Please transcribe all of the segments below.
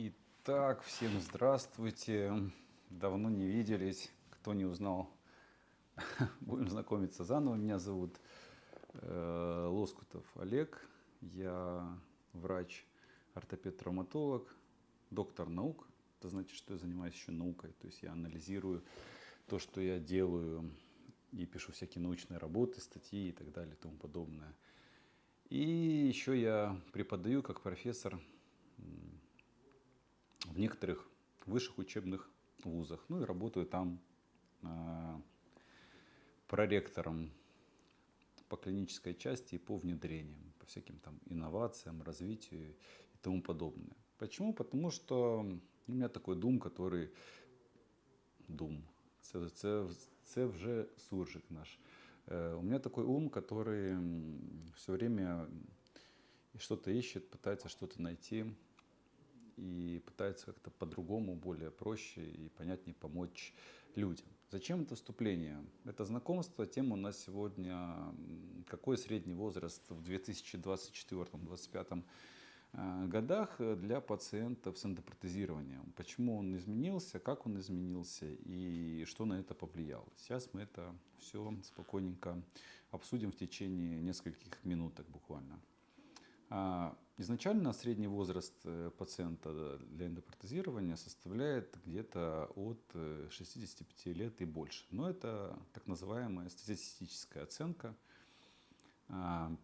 Итак, всем здравствуйте. Давно не виделись. Кто не узнал, будем знакомиться заново. Меня зовут э, Лоскутов Олег. Я врач, ортопед-травматолог, доктор наук. Это значит, что я занимаюсь еще наукой. То есть я анализирую то, что я делаю, и пишу всякие научные работы, статьи и так далее и тому подобное. И еще я преподаю как профессор в некоторых высших учебных вузах. Ну и работаю там э, проректором по клинической части и по внедрениям, по всяким там инновациям, развитию и тому подобное. Почему? Потому что у меня такой дум, который дум. Це вже суржик наш. Э, у меня такой ум, который все время что-то ищет, пытается что-то найти и пытается как-то по-другому, более проще и понятнее помочь людям. Зачем это вступление? Это знакомство. Тема у нас сегодня «Какой средний возраст в 2024-2025 э, годах для пациентов с эндопротезированием. Почему он изменился, как он изменился и что на это повлияло. Сейчас мы это все спокойненько обсудим в течение нескольких минуток буквально. А, изначально средний возраст э, пациента для эндопротезирования составляет где-то от 65 э, лет и больше. Но это так называемая статистическая оценка. А,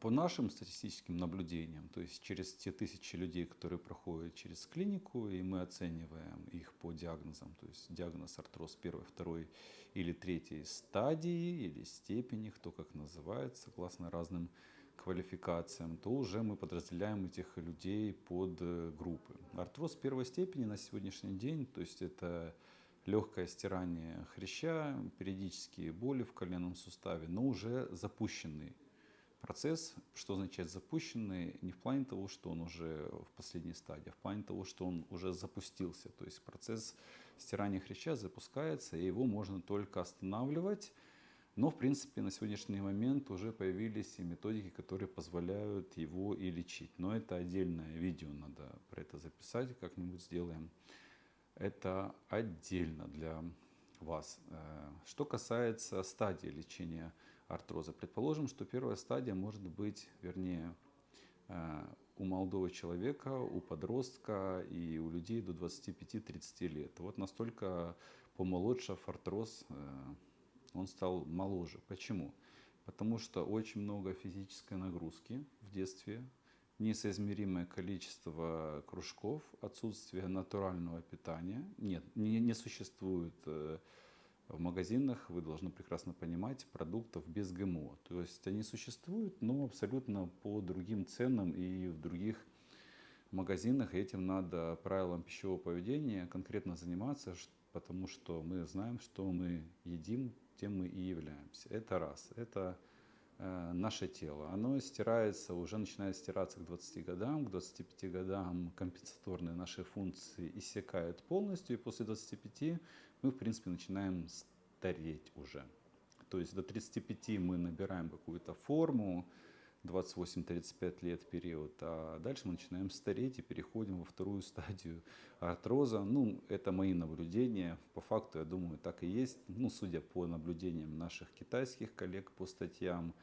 по нашим статистическим наблюдениям, то есть через те тысячи людей, которые проходят через клинику, и мы оцениваем их по диагнозам, то есть диагноз артроз первой, второй или третьей стадии или степени, кто как называется, согласно разным квалификациям, то уже мы подразделяем этих людей под э, группы. Артроз первой степени на сегодняшний день, то есть это легкое стирание хряща, периодические боли в коленном суставе, но уже запущенный процесс. Что означает запущенный? Не в плане того, что он уже в последней стадии, а в плане того, что он уже запустился. То есть процесс стирания хряща запускается, и его можно только останавливать но, в принципе, на сегодняшний момент уже появились и методики, которые позволяют его и лечить. Но это отдельное видео, надо про это записать, как-нибудь сделаем. Это отдельно для вас. Э, что касается стадии лечения артроза, предположим, что первая стадия может быть, вернее, э, у молодого человека, у подростка и у людей до 25-30 лет. Вот настолько помолодшав артроз э, он стал моложе. Почему? Потому что очень много физической нагрузки в детстве, несоизмеримое количество кружков, отсутствие натурального питания. Нет, не, не существует э, в магазинах, вы должны прекрасно понимать, продуктов без ГМО. То есть они существуют, но абсолютно по другим ценам и в других магазинах. Этим надо правилам пищевого поведения конкретно заниматься, потому что мы знаем, что мы едим, тем мы и являемся. Это раз. Это э, наше тело. Оно стирается, уже начинает стираться к 20 годам. К 25 годам компенсаторные наши функции иссякают полностью. И после 25 мы, в принципе, начинаем стареть уже. То есть до 35 мы набираем какую-то форму, 28-35 лет период, а дальше мы начинаем стареть и переходим во вторую стадию артроза. Ну, это мои наблюдения. По факту, я думаю, так и есть. Ну, судя по наблюдениям наших китайских коллег по статьям,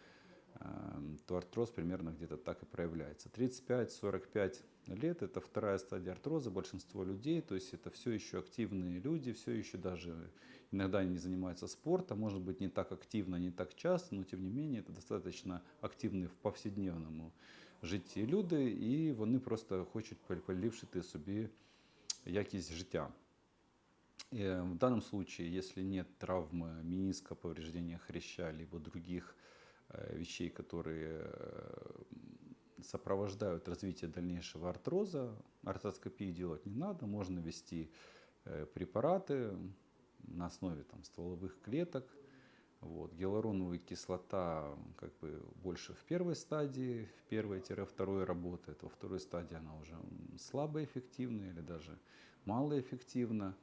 то артроз примерно где-то так и проявляется. 35-45 лет – это вторая стадия артроза, большинство людей, то есть это все еще активные люди, все еще даже иногда они занимаются спортом, может быть не так активно, не так часто, но тем не менее это достаточно активные в повседневному житті люди, і вони просто хочуть поліпшити собі якість життя. И в данном случае, если нет травмы мениска, повреждения хряща, либо других Э, вещей, которые э, сопровождают развитие дальнейшего артроза. Артроскопии делать не надо, можно ввести э, препараты на основе там, стволовых клеток. Вот. Гиалуроновая кислота как бы больше в первой стадии, в первой-второй работает, во второй стадии она уже слабо эффективна или даже малоэффективна.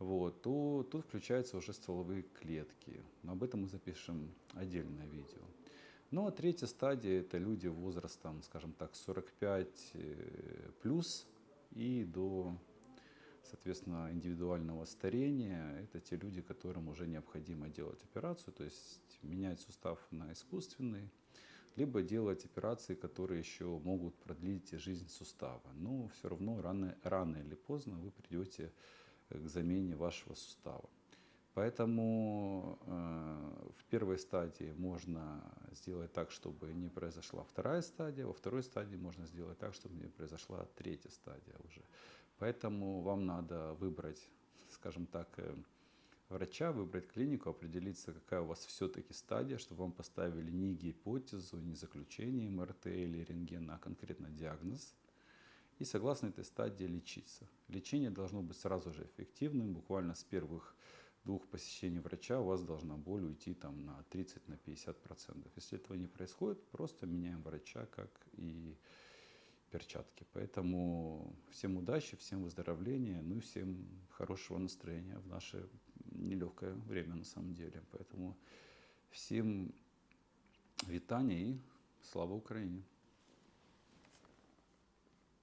Вот, то тут включаются уже стволовые клетки. Но об этом мы запишем отдельное видео. Ну а третья стадия это люди возрастом, скажем так, 45 э, плюс, и до, соответственно, индивидуального старения. Это те люди, которым уже необходимо делать операцию, то есть менять сустав на искусственный, либо делать операции, которые еще могут продлить жизнь сустава. Но все равно рано, рано или поздно вы придете к замене вашего сустава. Поэтому э, в первой стадии можно сделать так, чтобы не произошла вторая стадия, во второй стадии можно сделать так, чтобы не произошла третья стадия уже. Поэтому вам надо выбрать, скажем так, э, врача, выбрать клинику, определиться, какая у вас все-таки стадия, чтобы вам поставили не гипотезу, не заключение МРТ или рентгена, а конкретно диагноз. И согласно этой стадии лечиться. Лечение должно быть сразу же эффективным, буквально с первых двух посещений врача у вас должна боль уйти там на 30-50%. На 50%. Если этого не происходит, просто меняем врача, как и перчатки. Поэтому всем удачи, всем выздоровления, ну и всем хорошего настроения в наше нелегкое время на самом деле. Поэтому всем вітання и слава Украине!